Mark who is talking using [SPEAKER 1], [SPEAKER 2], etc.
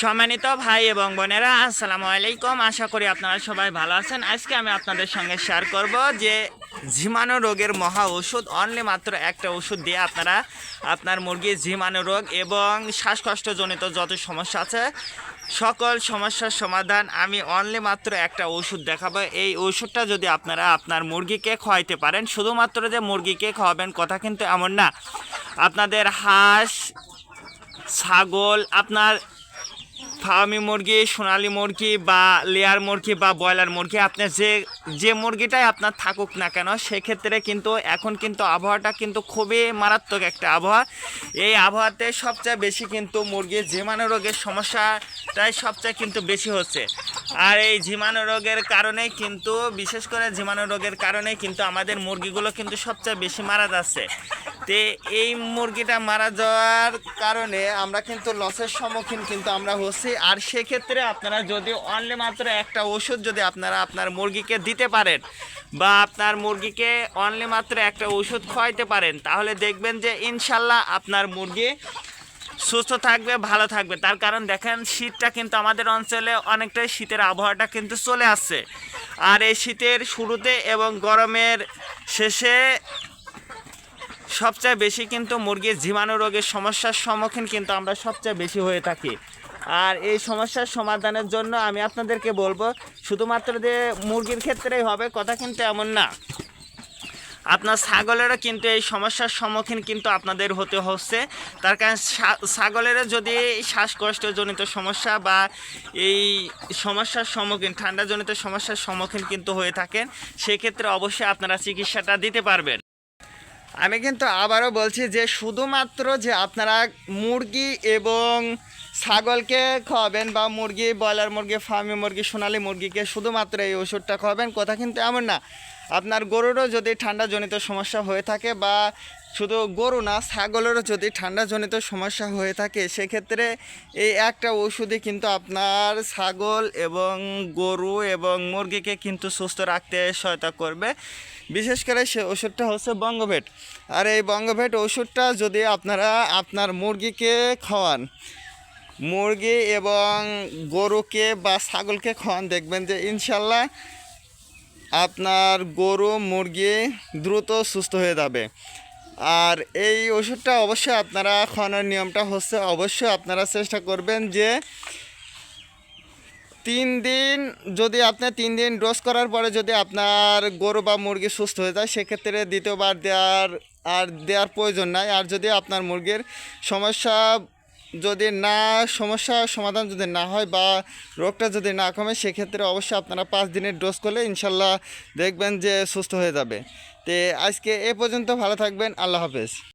[SPEAKER 1] সম্মানিত ভাই এবং বোনেরা, আসসালামু আলাইকুম। আশা করি আপনারা সবাই ভালো আছেন। আজকে আমি আপনাদের সঙ্গে শেয়ার করব যে ঝিমানো রোগের মহা ওষুধ অনলি মাত্র একটা ওষুধ দিয়ে আপনারা আপনার মুরগির ঝিমানো রোগ এবং শ্বাসকষ্টজনিত যত সমস্যা আছে, সকল সমস্যার সমাধান আমি অনলি মাত্র একটা ওষুধ দেখাবো। এই ওষুধটা যদি আপনারা আপনার মুরগিকে খাওয়াইতে পারেন, শুধুমাত্র যে মুরগিকে খাওয়াবেন কথা কিন্তু এমন না। আপনাদের হাঁস, ছাগল, আপনার ফার্মি মুরগি, সোনালি মুরগি বা লেয়ার মুরগি বা ব্রয়লার মুরগি, আপনার যে যে মুরগিটাই আপনার থাকুক না কেন, সেক্ষেত্রে কিন্তু এখন কিন্তু আবহাওয়াটা কিন্তু খুবই মারাত্মক একটা আবহাওয়া। এই আবহাওয়াতে সবচেয়ে বেশি কিন্তু মুরগির জীবাণু রোগের সমস্যাটাই সবচেয়ে কিন্তু বেশি হচ্ছে। আর এই জীবাণু রোগের কারণেই কিন্তু, বিশেষ করে জীবাণু রোগের কারণে কিন্তু আমাদের মুরগিগুলো কিন্তু সবচেয়ে বেশি মারা যাচ্ছে। তে এই মুরগিটা মারা যাওয়ার কারণে আমরা কিন্তু লসের সম্মুখীন কিন্তু আমরা হচ্ছি। আর সেক্ষেত্রে আপনারা যদি অনলি মাত্র একটা ওষুধ যদি আপনারা আপনার মুরগিকে দিতে পারেন বা আপনার মুরগিকে অনলি মাত্র একটা ওষুধ খাওয়াইতে পারেন, তাহলে দেখবেন যে ইনশাল্লাহ আপনার মুরগি সুস্থ থাকবে, ভালো থাকবে। তার কারণ দেখেন, শীতটা কিন্তু আমাদের অঞ্চলে অনেকটাই শীতের আবহাওয়াটা কিন্তু চলে আসছে। আর এই শীতের শুরুতে এবং গরমের শেষে সবচেয়ে বেশি কিন্তু মুরগির জীবাণু রোগের সমস্যার সম্মুখীন কিন্তু আমরা সবচেয়ে বেশি হয়ে থাকি। আর এই সমস্যার সমাধানের জন্য আমি আপনাদেরকে বলব, শুধুমাত্র যে মুরগির ক্ষেত্রেই হবে, কথা কিন্তু এমন না। আপনার ছাগলেরও কিন্তু এই সমস্যার সম্মুখীন কিন্তু আপনাদের হতে হচ্ছে। তার কারণ ছাগলেরও যদি শ্বাসকষ্টজনিত সমস্যা বা এই সমস্যার সম্মুখীন, ঠান্ডাজনিত সমস্যার সম্মুখীন কিন্তু হয়ে থাকেন, সেক্ষেত্রে অবশ্যই আপনারা চিকিৎসাটা দিতে পারবেন। আমি কিন্তু আবারও বলছি যে শুধুমাত্র যে আপনারা মুরগি এবং ছাগলকে খাওয়াবেন বা মুরগি, ব্রয়লার মুরগি, ফার্মি মুরগি, সোনালি মুরগিকে শুধুমাত্র এই ওষুধটা খাওয়াবেন, কথা কিন্তু এমন না। আপনার গরুরও যদি ঠান্ডাজনিত সমস্যা হয়ে থাকে বা শুধু গরু না, ছাগলেরও যদি ঠান্ডাজনিত সমস্যা হয়ে থাকে, সেক্ষেত্রে এই একটা ওষুধে কিন্তু আপনার ছাগল এবং গরু এবং মুরগিকে কিন্তু সুস্থ রাখতে সহায়তা করবে। বিশেষ করে সে ওষুধটা হচ্ছে বঙ্গভেট। আর এই বঙ্গভেট ওষুধটা যদি আপনারা আপনার মুরগিকে খাওয়ান মুরগি এবং গরুকে বা ছাগলকে খাওয়ান। দেখবেন যে ইনশাল্লাহ আপনার গরু, মুরগি দ্রুত সুস্থ হয়ে যাবে। আর এই ওষুধটা অবশ্যই আপনারা খাওয়ানোর নিয়মটা হচ্ছে অবশ্যই আপনারা চেষ্টা করবেন যে তিন দিন যদি আপনি তিন দিন ডোজ করার পরে যদি আপনার গরু বা মুরগি সুস্থ হয়ে যায়, সেক্ষেত্রে দ্বিতীয়বার দেওয়ার আর দেওয়ার প্রয়োজন নাই। আর যদি আপনার মুরগির সমস্যা যদি না, সমস্যা সমাধান যদি না হয় বা রোগটা যদি না কমে, সেক্ষেত্রে অবশ্যই আপনারা পাঁচ দিনের ডোজ করলে ইনশাল্লাহ দেখবেন যে সুস্থ হয়ে যাবে। তে আজকে এ পর্যন্ত ভালো থাকবেন, আল্লাহ হাফেজ।